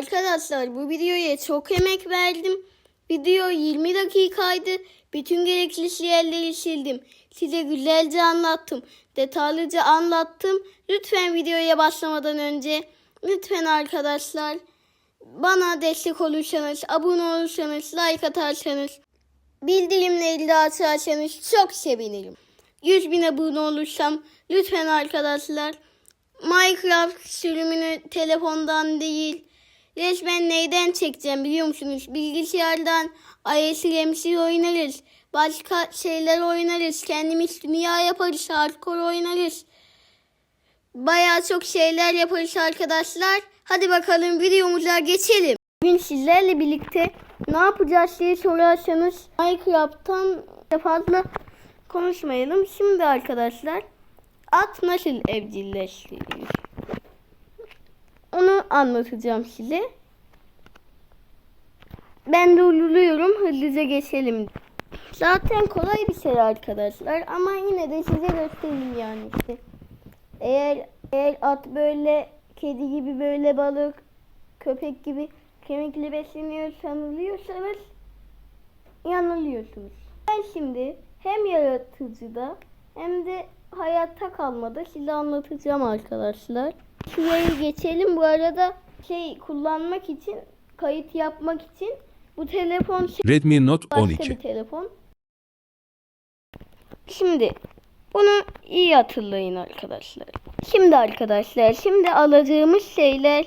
Arkadaşlar bu videoya çok emek verdim. Video 20 dakikaydı. Bütün gerekli yerleri sildim. Size güzelce anlattım. Detaylıca anlattım. Lütfen videoya başlamadan önce lütfen arkadaşlar bana destek olursanız, abone olursanız, like atarsanız, bildirimleri de açarsanız çok sevinirim. 100 bin abone olursam lütfen arkadaşlar Minecraft sürümünü telefondan değil resmen neyden çekeceğim biliyor musunuz? Bilgisayardan ISRMC oynarız. Başka şeyler oynarız. Kendimiz dünya yaparız. Hardcore oynarız. Bayağı çok şeyler yaparız arkadaşlar. Hadi bakalım videomuza geçelim. Bugün sizlerle birlikte ne yapacağız diye sorarsanız Minecraft'tan fazla konuşmayalım. Şimdi arkadaşlar at nasıl evcilleştirilir? Anlatacağım size. Ben durduruyorum. Hızlıca geçelim. Zaten kolay bir şey arkadaşlar ama yine de size göstereyim yani işte. Eğer eğer at böyle kedi gibi böyle balık köpek gibi kemikli besleniyor sanılıyorsanız yanılıyorsunuz. Ben şimdi hem yaratıcıda hem de hayatta kalmada size anlatacağım arkadaşlar. Şuraya geçelim. Bu arada şey kullanmak için kayıt yapmak için bu telefon şey- Redmi Note başka 12. bir telefon. Şimdi bunu iyi hatırlayın arkadaşlar. Şimdi arkadaşlar şimdi alacağımız şeyler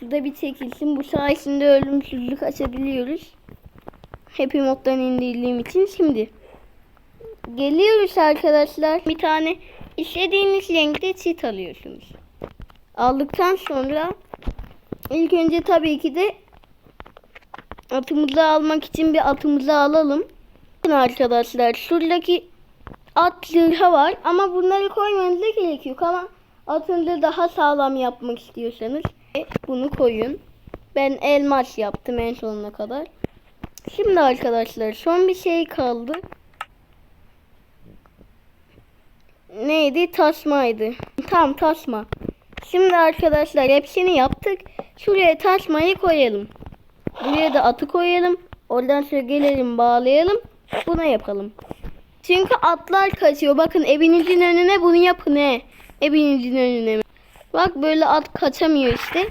şurada bir çekilsin. Bu sayesinde ölümsüzlük açabiliyoruz. Happy moddan indirdiğim için şimdi geliyoruz arkadaşlar. Bir tane istediğiniz renkte çit alıyorsunuz. Aldıktan sonra ilk önce tabii ki de atımızı almak için bir atımızı alalım. Arkadaşlar şuradaki at zırha var ama bunları koymanıza gerek yok ama atınızı daha sağlam yapmak istiyorsanız bunu koyun. Ben elmas yaptım en sonuna kadar. Şimdi arkadaşlar son bir şey kaldı. Neydi? Tasmaydı. Tam tasma. Şimdi arkadaşlar hepsini yaptık. Şuraya tasmayı koyalım. Buraya da atı koyalım. Oradan sonra gelelim bağlayalım. Buna yapalım. Çünkü atlar kaçıyor. Bakın evinizin önüne bunu yapın he. Evinizin önüne. Bak böyle at kaçamıyor işte.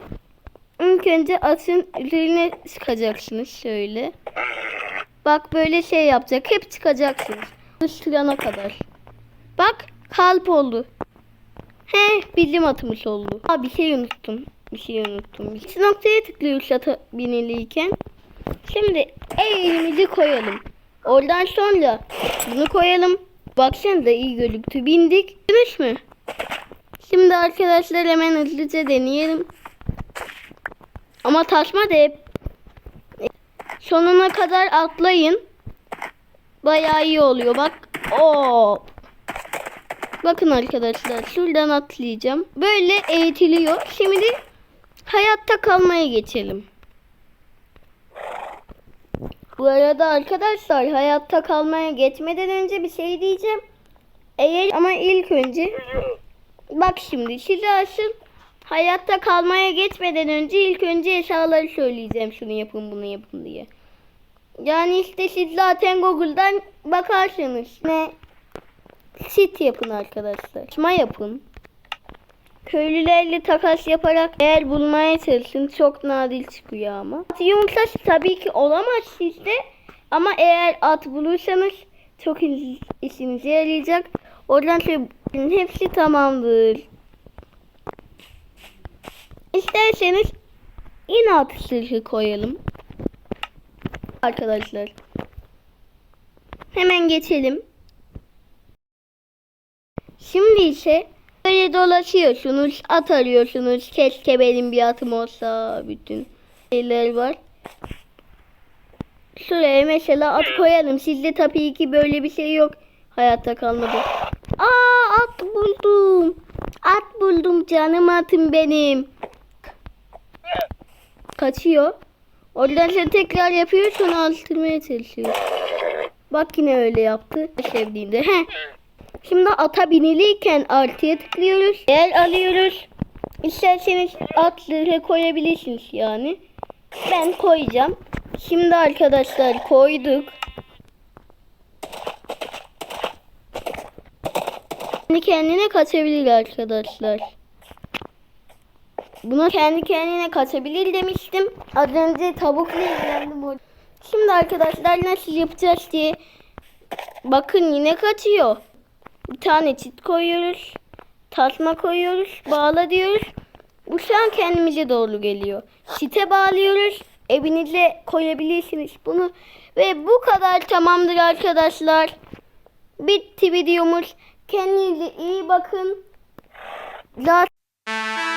İlk önce atın üzerine çıkacaksınız şöyle. Bak böyle şey yapacak. Hep çıkacaksınız. Isırana kadar. Bak kalp oldu. He bilim atmış oldu. Aa bir şey unuttum. Bir şey unuttum. Şu noktaya tıklıyoruz ata biniliyken. Şimdi elimizi koyalım. Oradan sonra bunu koyalım. Baksana da iyi gözüktü. Bindik. Dönüş mü? Şimdi arkadaşlar hemen hızlıca deneyelim. Ama tasma da hep sonuna kadar atlayın. Bayağı iyi oluyor. Bak. Oo. Bakın arkadaşlar şuradan atlayacağım. Böyle eğitiliyor. Şimdi hayatta kalmaya geçelim. Bu arada arkadaşlar hayatta kalmaya geçmeden önce bir şey diyeceğim. Eğer ama ilk önce bak şimdi size asıl hayatta kalmaya geçmeden önce ilk önce eşyaları söyleyeceğim. Şunu yapın bunu yapın diye. Yani işte siz zaten Google'dan bakarsınız. Ne sit yapın arkadaşlar. Açma yapın. Köylülerle takas yaparak eğer bulmaya çalışın. Çok nadir çıkıyor ama. At yumurtası tabii ki olamaz sizde. Ama eğer at bulursanız çok iş- işinize yarayacak. Oradan sonra hepsi tamamdır. İsterseniz yine at sırrı koyalım. Arkadaşlar. Hemen geçelim. Şimdi ise böyle dolaşıyorsunuz, at arıyorsunuz. Keşke benim bir atım olsa bütün şeyler var. Şuraya mesela at koyalım. Sizde tabii ki böyle bir şey yok. Hayatta kalmadı. Aa at buldum. At buldum canım atım benim. Kaçıyor. Oradan sonra tekrar yapıyor sonra alıştırmaya çalışıyor. Bak yine öyle yaptı. Sevdiğinde. Heh. Şimdi ata biniliyken artıya tıklıyoruz. Eğer alıyoruz. İsterseniz atları koyabilirsiniz yani. Ben koyacağım. Şimdi arkadaşlar koyduk. Kendi kendine kaçabilir arkadaşlar. Buna kendi kendine kaçabilir demiştim. Az önce tavukla ilgilendim. Şimdi arkadaşlar nasıl yapacağız diye bakın yine kaçıyor. Bir tane çit koyuyoruz. Tasma koyuyoruz. Bağla diyoruz. Bu şu an kendimize doğru geliyor. Çite bağlıyoruz. Evinize koyabilirsiniz bunu. Ve bu kadar tamamdır arkadaşlar. Bitti videomuz. Kendinize iyi bakın. Zaten